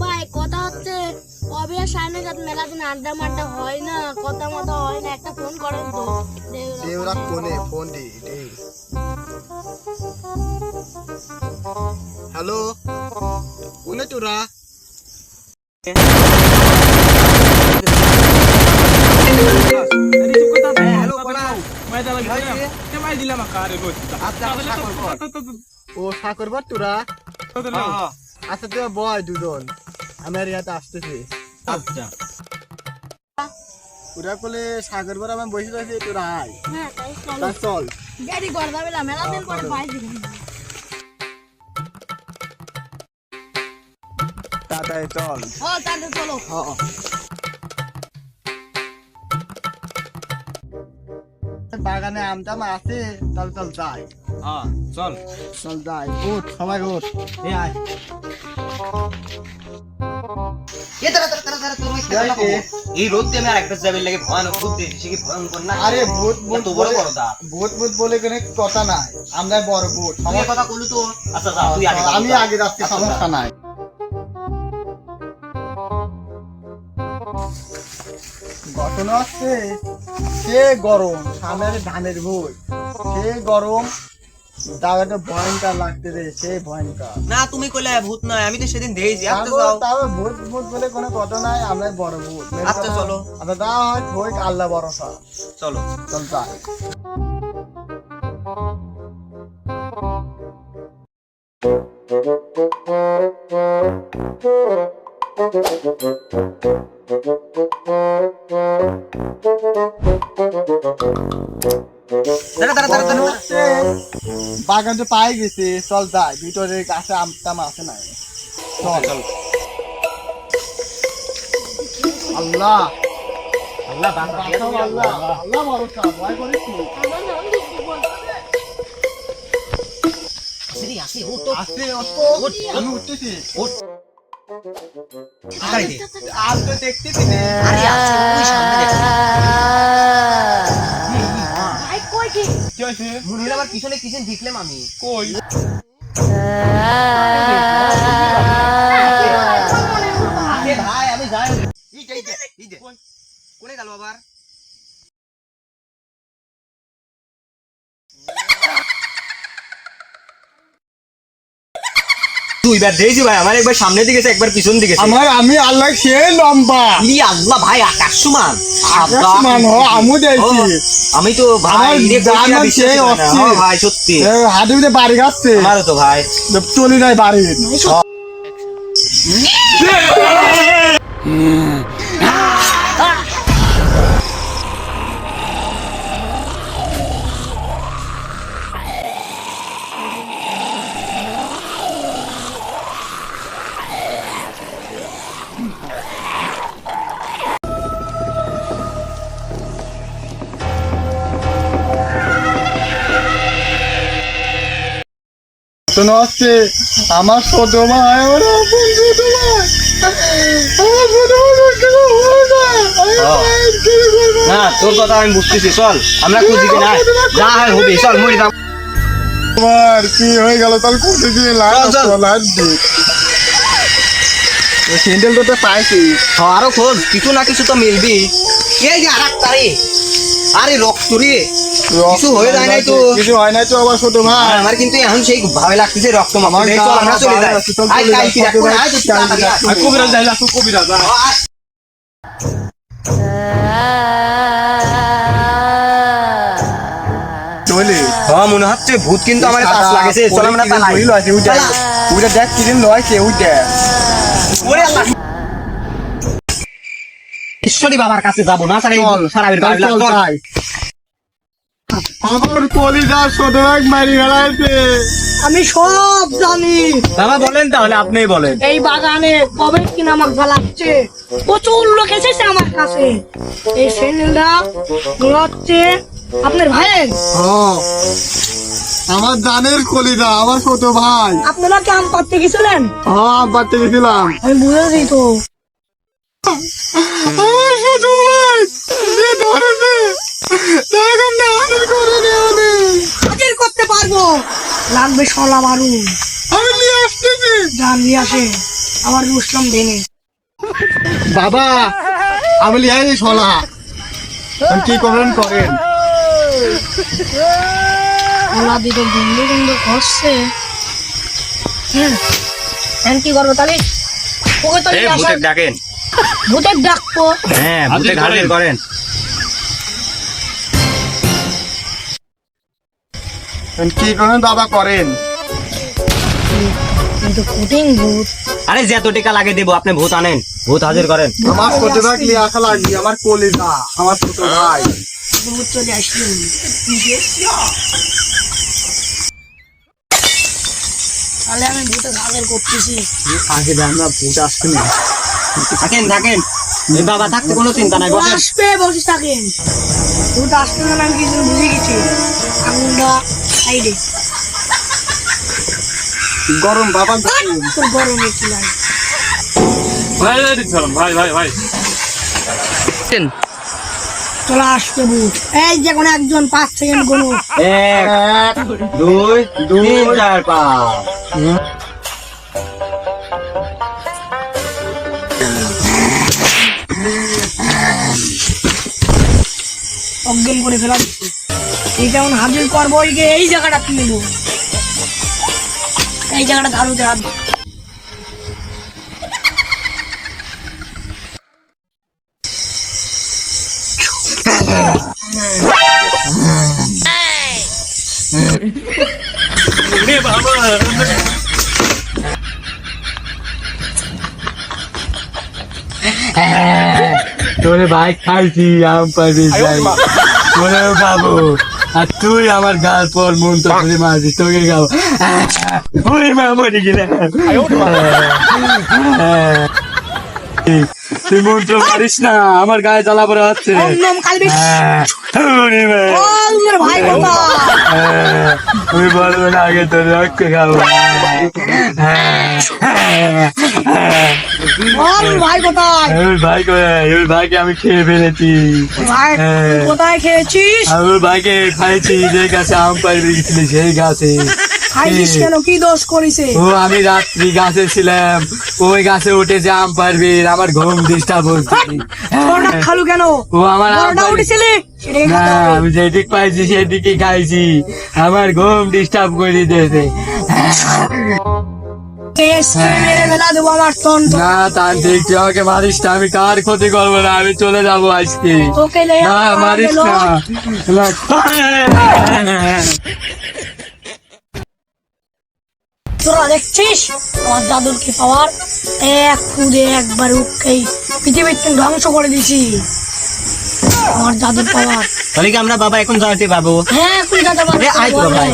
ভাই কথা হচ্ছে কবে আর সামনে যাতে মেলা দিন আড্ডা মাড্ডা হয় না কথা মতো হয় না একটা ফোন করেন তো। দেউরা। দেওরা কোনে ফোন দি হ্যালো কোনে তোরা? ও সাকরবার তোরা? আচ্ছা তোরা বয় দুজন। আমার ইয়াতে আসতেছি। ওরা বলে সাগরবার আমার বসে রয়েছে তোরা আয়। হ্যাঁ তাই চলো। চল। দেরি মেলা দিন পরে তাড়াতাড়ি চল। ও চলো। বাগানে আমটাম আছে চল চল যাই। হ্যাঁ চল। চল যাই। উঠ সবাই উঠ। এ আয়। এ দাঁড়া, দাঁড়া, দাঁড়া, দাঁড়া, তোর ওই যাই কথা কে? বলব। এই রোদ দিয়ে আমি আরেকটা যাবে লাগে ভয়ানক রোদ দিয়ে সে কি ভয়ঙ্কর না? আরে ভূত ভূত এত বড় বড় দাঁত। ভূত ভূত বলে কোনো কথা নাই। আমরা বড় ভূত তুই কথা বললি তো? আচ্ছা যা তুই আগে আমি আগে যাচ্ছি আচ্ছা, সমস্যা নাই। ঘটনা হচ্ছে সে গরম সামনে ধানের ভুল সে গরম জায়গাটা ভয়ঙ্কর লাগতে রে সে ভয়ঙ্কর। না তুমি কইলে ভূত নয় আমি তো সেদিন দেখেছি আচ্ছা তারপর যাও। তাও ভূত ভূত বলে কোনো কথা নাই আমরা বড় ভূত। আচ্ছা, চলো। আমরা যা হয় ভূত আল্লাহ ভরসা। চলো। চল যাই। দাঁড়া হচ্ছে, বাগান তো পাই গেছে চল যাই। ভিতরে গাছে আমটাম আছে নাই। চল। চল। আল্লাহ। আল্লাহ আল্লাহ আল্লাহ ভরসা। ভয় করিস নি। আমার নাম দিচ্ছি আসি ও তো আমি উঠতেছি। আর তো দেখতেছি না। আরে সামনে দেখ। মনে আবার পিছনে পিছনে দেখলাম আমি কই? ভাই আমি যাই। এই এই যে, এই যে। কোনে গেল আবার? দুইবার দেখছি ভাই আমার একবার সামনে দিকে একবার পিছন দিকে আমার আমি আল্লাহ সে লম্বা। ই আল্লাহ ভাই আকাশ সমান। আকাশমান হ, আমু দেখছি। আমি তো ভাই ভাই সত্যি। হাতে উঠে বাড়ি গাচ্ছে। আমারও তো ভাই। চলি নাই বাড়ি শোনা হচ্ছে আমার ছোট ভাই আমার আপন ছোট ভাই না। তোর কথা আমি বুঝতেছি চল আমরা খুঁজি না যা হয় হবে চল মরি দাম তোমার কি হয়ে গেল? তাহলে কোথায় দিয়ে লাগ স্যান্ডেল তো পাইছি। হ্যাঁ, আরও খোঁজ কিছু না কিছু তো মিলবি। এই যে আর তারে আরে রক্ত রে কিছু হয়ে যায় নাই তো। কিছু হয় নাই তো আবার ছোট ভাই। আমার কিন্তু এখন সেই ভয় লাগতেছে রক্ত আমার চল আমরা চলে যাই। চল চলে কি রাখব না তো কবিরাজ কবিরাজ। চলে হ্যাঁ মনে হচ্ছে ভূত কিন্তু আমার পাশ লাগেছে। আমরা উঠে। উঠে দেখ লয় কেউ দেখ। আল্লাহ। ঈশ্বরী বাবার কাছে যাব না সারা। আমার কলিজা শতভাগ মারি ফেলাইছে আমি সব জানি। বাবা বলেন তাহলে আপনিই বলেন। এই বাগানে কবে কিনা আমাকে জ্বালাচ্ছে প্রচুর লোক এসেছে আমার কাছে। এই হচ্ছে আপনার হ্যাঁ। আমার জানের কলিদা আমার ছোট ভাই। আপনারা কি আম পাততে গেছিলেন? হ্যাঁ বাড়তে গেছিলাম। আমি বুঝেছি তো। আমার আমি করতে পারব। লাগবে সলা বারু আমি নিয়ে আসতেছি যান নিয়ে আসে। আবার রুসলাম ভেঙে। বাবা আমি লিয়াই এখন কি করবেন করেন? ওলা দিকে বন্ধু বন্ধু করছে। হ্যাঁ কি করব তাহলে? ওকে তো ভূতের ডাকেন। ভূতের ডাকবো। হ্যাঁ ভূতের হাজির করেন। কি করবেন? বাবা করেন। কিন্তু কঠিন ভূত। আরে যত টিকা লাগে দেবো আপনি ভূত আনেন। ভূত হাজির করেন। আমার কোটে থাকলে আশা লাগি আমার কলিজা আমার ছোট ভাই। ভূত চলে আসলো। তাহলে আমি ভূতের হাজার করতেছি। আগে আমরা ভূত আসতে না। থাকেন থাকেন। এই বাবা থাকতে কোনো চিন্তা নাই বসেন। আসবে বসে থাকেন। ভূত আসবে না আমি কিছু বুঝে গেছি। আঙুলটা সাইডে। গরম বাবা। তোর গরম একটু লাগে ভাই ভাই ভাই ভাই। চলে আসবে এই যে কোনো একজন পাঁচ সেকেন্ড কোনো এক এক দুই চার পাঁচ। অজ্ঞান করে ফেলা দিচ্ছে এই যেমন হাজির করব এই জায়গাটা তুলব এই জায়গাটা ধারুতে হাত তোরে ভাই খাইছি আম পাবি যাই। তোরে খাব আর তুই আমার গাল পর মন তো করে মারছিস তোকে খাব ওরে মা মরে গেলে তুই মন্ত্র না আমার গায়ে জ্বালা পড়া হচ্ছে আমি বলব না আগে তোর রক্ত খাব। ভাই কোথায়? ভাই করে ভাইকে আমি খেয়ে ফেলেছি। কোথায় খেয়েছিস? আর ভাইকে খাইছি যে গাছে আম পাড়ি গেছিল সেই গাছে। খাইছিস কেন? কি দোষ করিছে? ও আমি রাত্রি গাছে ছিলাম। ওই গাছে উঠেছে আম পারবি আমার ঘুম ডিস্টার্ব হচ্ছে। তোরটা খালু কেন? ও আমার আম বড়টা না আমি যেদিক পাইছি সেদিকে খাইছি। আমার ঘুম ডিস্টার্ব করে দিয়েছে। তন না তান্ত্রিক তুই আমাকে মারিস না আমি কার ক্ষতি করব না? আমি চলে যাব আজকে। না মারিস না। তোরা দেখছিস? আমার দাদুরকে পাওয়ার এক খুদে একবার উঠকেই পৃথিবীর তুমি ধ্বংস করে দিছি। আমার দাদুর পাওয়ার। তাহলে কি আমরা বাবা এখন যাইতে পাবো হ্যাঁ এখন যাতে ভাই